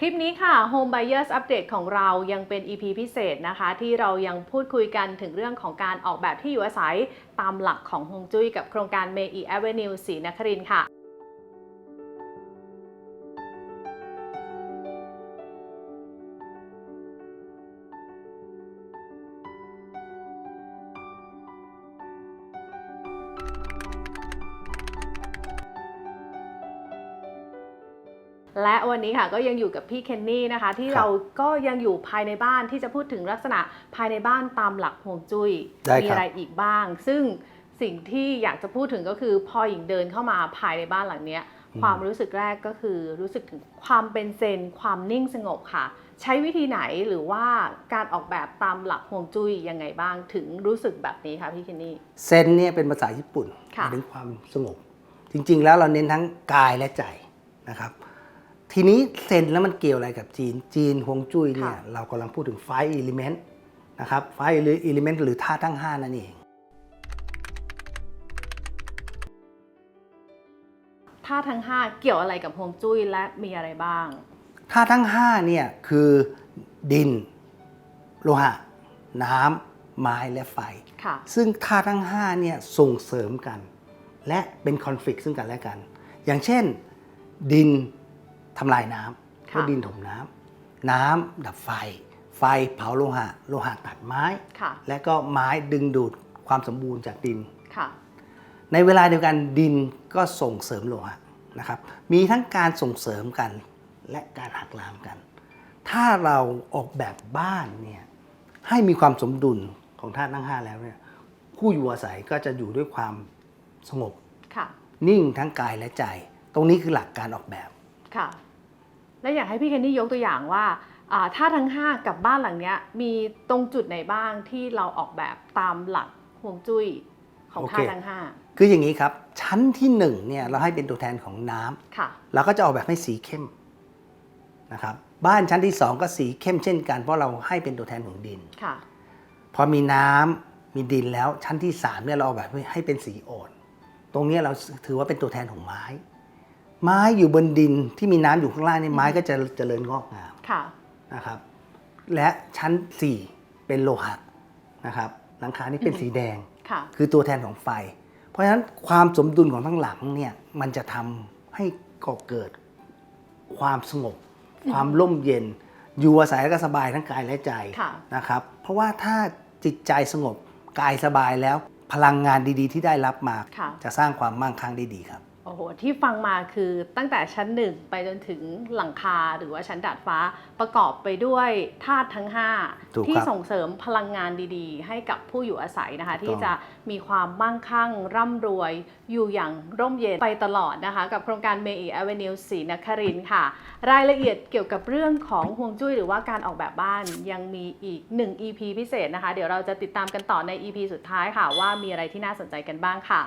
คลิปนี้ค่ะ Home Buyers Update ของเรายังเป็น EP พิเศษนะคะ ที่เรายังพูดคุยกันถึงเรื่องของการออกแบบที่อยู่อาศัย ตามหลักของฮงจุ้ยกับโครงการ Mei Avenue ศรีนครินค่ะ และวันนี้ค่ะก็ยังอยู่กับพี่เคนนี่นะคะ ที่ครับเราก็ยังอยู่ภายในบ้านที่จะพูดถึงลักษณะภายในบ้านตามหลักฮวงจุ้ยได้ครับมีอะไรอีกบ้าง ซึ่งสิ่งที่อยากจะพูดถึงก็คือพอหญิงเดินเข้ามาภายในบ้านหลังเนี้ยความรู้สึกแรกก็คือรู้สึกถึงความเป็นเซน ความนิ่งสงบค่ะ ใช้วิธีไหนหรือว่าการออกแบบตามหลักฮวงจุ้ยยังไงบ้างถึงรู้สึกแบบนี้คะพี่เคนนี่เซนเนี่ยเป็นภาษาญี่ปุ่นหค่ะมายถึงความสงบ จริงๆ แล้วเราเน้นทั้งกายและใจนะครับ ทีนี้เซนแล้วมันเกี่ยวอะไรกับจีน จีนฮวงจุ้ยเนี่ยเรากำลังพูดถึงไฟอิเลเมนต์นะครับไฟอิเลเมนต์หรือธาตุทั้ง 5 นั่นเอง ท่าทั้ง 5 เกี่ยวอะไรกับฮวงจุ้ยและมีอะไรบ้าง ธาตุทั้ง5เนี่ยคือดิน โลหะ น้ำไม้และไฟ ค่ะ ซึ่งธาตุทั้ง5เนี่ยส่งเสริมกัน และเป็นคอนฟ lict ซึ่งกันและกัน อย่างเช่น ดิน ทำลายน้ำค่ะเพราะดินถมน้ำน้ำดับไฟ ไฟเผาโลหะ โลหะตัดไม้ค่ะและก็ไม้ดึงดูดความสมบูรณ์จากดินค่ะในเวลาเดียวกันดินก็ส่งเสริมโลหะนะครับ มีทั้งการส่งเสริมกันและการหักล้างกัน ถ้าเราออกแบบบ้านเนี่ยให้มีความสมดุลของธาตุทั้งห้าแล้วเนี่ยผู้อยู่อาศัยก็จะอยู่ด้วยความสงบค่ะนิ่งทั้งกายและใจ ตรงนี้คือหลักการออกแบบค่ะ และอยากให้พี่เคนนี่ยกตัวอย่างว่าอ่าถ้าทั้ง 5 กับบ้านหลังเนี้ยมีตรงจุดไหนบ้างที่เราออกแบบตามหลักฮวงจุ้ยของโอเคท่าทั้งคืออย่างนี้ครับ ชั้นที่หนึ่งเนี่ยเราให้เป็นตัวแทนของน้ำ5ค่ะเราก็จะออกแบบให้สีเข้มนะครับบ้านชั้นที่สองก็สีเข้มเช่นกันเพราะเราให้เป็นตัวแทนของดินค่ะพอมีน้ำมีดินแล้วชั้นที่สามเนี่ยเราออกแบบให้เป็นสีอ่อน ตรงเนี้ยเราถือว่าเป็นตัวแทนของไม้ ไม้อยู่บนดินที่มีน้ำอยู่ข้างล่างเนี่ยไม้ก็จะเจริญงอกงามค่ะนะครับ และชั้นสี่เป็นโลหะนะครับหลังคานี่เป็นสีแดงค่ะคือตัวแทนของไฟ เพราะฉะนั้นความสมดุลของทั้งหลังเนี่ยมันจะทำให้ก่อเกิดความสงบ ความร่มเย็น อยู่อาศัยแล้วก็สบายทั้งกายและใจค่ะนะครับ เพราะว่าถ้าจิตใจสงบกายสบายแล้วพลังงานดีๆ ที่ได้รับมาค่ะจะสร้างความมั่งคั่งได้ดีครับโอ้โหที่ฟังมาคือตั้งแต่ชั้นหนึ่งไปจนถึงหลังคาหรือว่าชั้นดาดฟ้าประกอบไปด้วยธาตุทั้งถูก5ที่ครับส่งเสริมพลังงานดีๆ ให้กับผู้อยู่อาศัยนะคะถูกต้องที่จะมีความมั่งคั่ง ร่ำรวย อยู่อย่างร่มเย็นไปตลอดนะคะ กับโครงการเมอีแอเวนิวศรีนครินทร์ค่ะ รายละเอียดเกี่ยวกับเรื่องของห่วงจุ้ยหรือว่าการออกแบบบ้านยังมีอีก 1 EP พิเศษนะคะ เดี๋ยวเราจะติดตามกันต่อใน EP สุดท้ายค่ะ ว่ามีอะไรที่น่าสนใจกันบ้างค่ะ